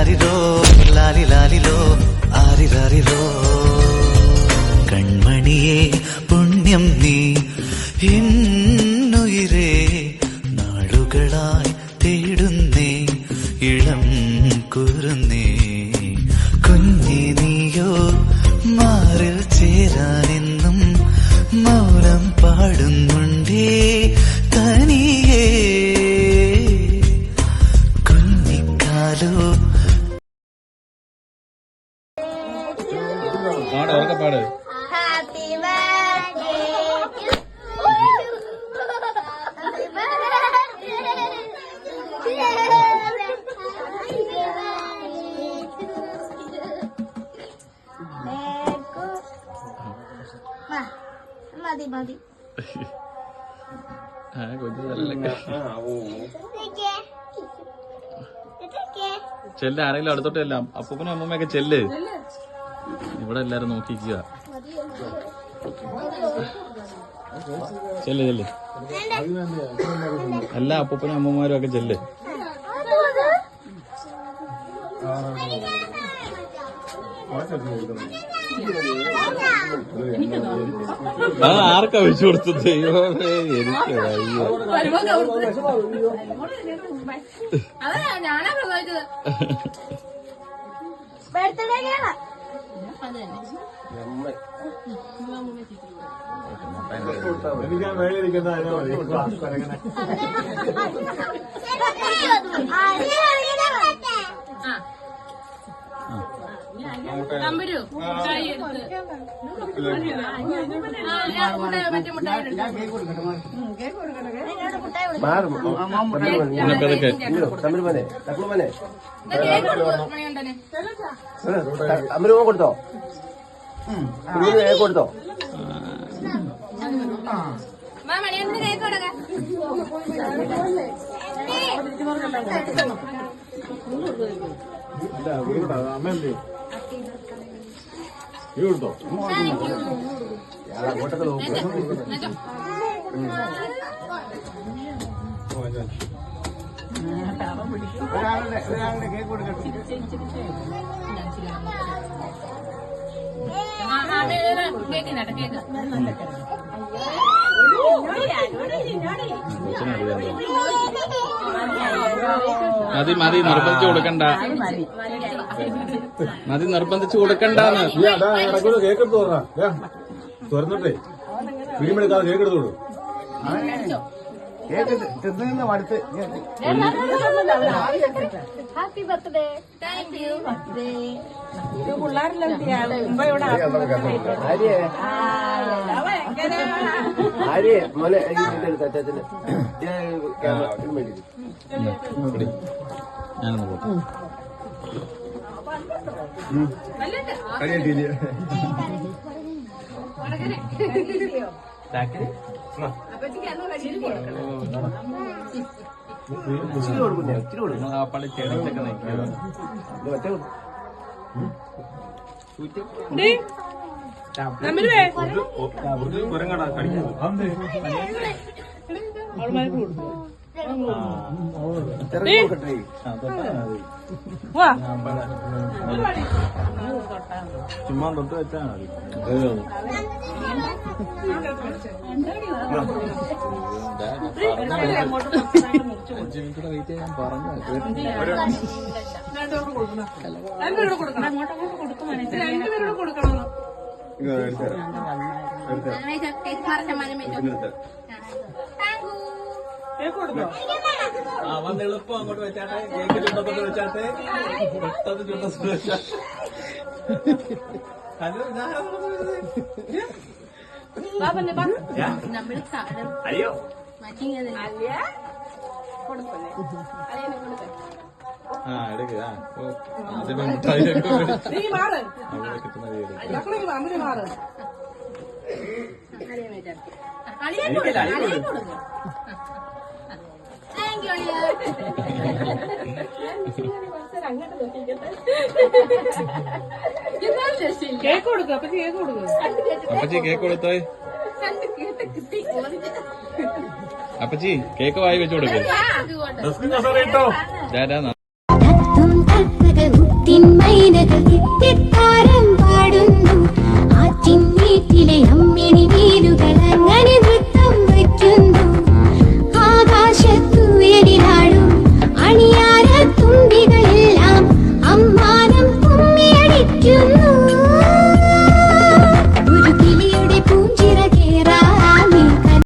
ലാരിലാരിലോ ലാലിലാലിലോ ആരിലാരിലോ കൺമണിയെ പുണ്യം നീ എന്നുയിരേ നാളുകളായി തേടുന്നേ ഇളം കുറുന്നേ. കുഞ്ഞി നീയോ മാറിൽ ചേരാനെന്നും മൗനം പാടുന്നുണ്ടേ തനിയേ കുഞ്ഞിക്കാലോ പാട് ഉറക്കെ പാട്. Happy birthday. മതി മതി ആ കൊച്ചു. ചെല്ല് ആരെങ്കിലും അടുത്തോട്ട് എല്ലാം അപ്പൂപ്പനും അമ്മമ്മയൊക്കെ ചെല്ല് ഇവിടെ എല്ലാരും നോക്കിക്കുക ചെല്ല് ചെല്ല്. എല്ലാ അപ്പൂപ്പനും അമ്മമാരും ഒക്കെ ചെല്ല്. ആ ആർക്കാ വെച്ചു കൊടുത്തത്? ദൈവമേ എനിക്ക് അതാ ഞാനാ പ്രസവിച്ചത് ബർത്ത്ഡേ കേളാ നമ്പരു മുട്ടായി എടുത്ത് ആ, ഞാൻ മണികണ്ഠന്. തമിഴ് കൊടുത്തോ? കുഞ്ഞിന് കേക്ക് കൊടുത്തോ? വാ, മണികണ്ഠന് കേക്ക് കൊടുക്കാം വേ- കേക്ക് മതി മതി നിർബന്ധിച്ചു കൊടുക്കണ്ട. മതി നിർബന്ധിച്ചു കൊടുക്കണ്ടെന്ന്. കേക്ക് തുറന്നാ. തുറന്നിട്ടേ. ഫിലിമെടുക്കാതെ കേക്ക് എടുത്തോളൂ കേക്ക് തിന്നു മടുത്ത്. Happy birthday thank you Arya Arya. മോനെ വേണ്ടി ഞാനൊന്ന് പോട്ടെ. ഇച്ചിരി കൊടുക്കുന്നേ ഇച്ചിരി കൊടുക്കും നിങ്ങൾ ചുമ്മാ തൊട്ട് വെച്ചാ മതി. അഞ്ചു മിനിറ്റ് വെയിറ്റ് ചെയ്യാൻ പറഞ്ഞു വന്ന് എളുപ്പം അങ്ങോട്ട് വെച്ചാട്ടെ. കേക്ക് ചുണ്ടത്തോട്ട് വെച്ചാട്ടെ. പെട്ടെന്ന് ചുണ്ടത്തോട്ട് വെച്ചാ ഹലോ നമ്മൾ സാധനം അയ്യോ. മാറ്റിങ്ങനെ ആ എടുക്ക ആ ആദ്യമേ അവിടെ കിട്ടുന്ന യു കേക്ക് കൊടുക്കും അപ്പൊ കേക്ക് കൊടുക്കും. അപ്പച്ചി കേക്ക് കൊടുത്തോ അപ്പച്ചി കേക്ക് വായി വെച്ച് കൊടുക്ക്. ഡസ്കിൻ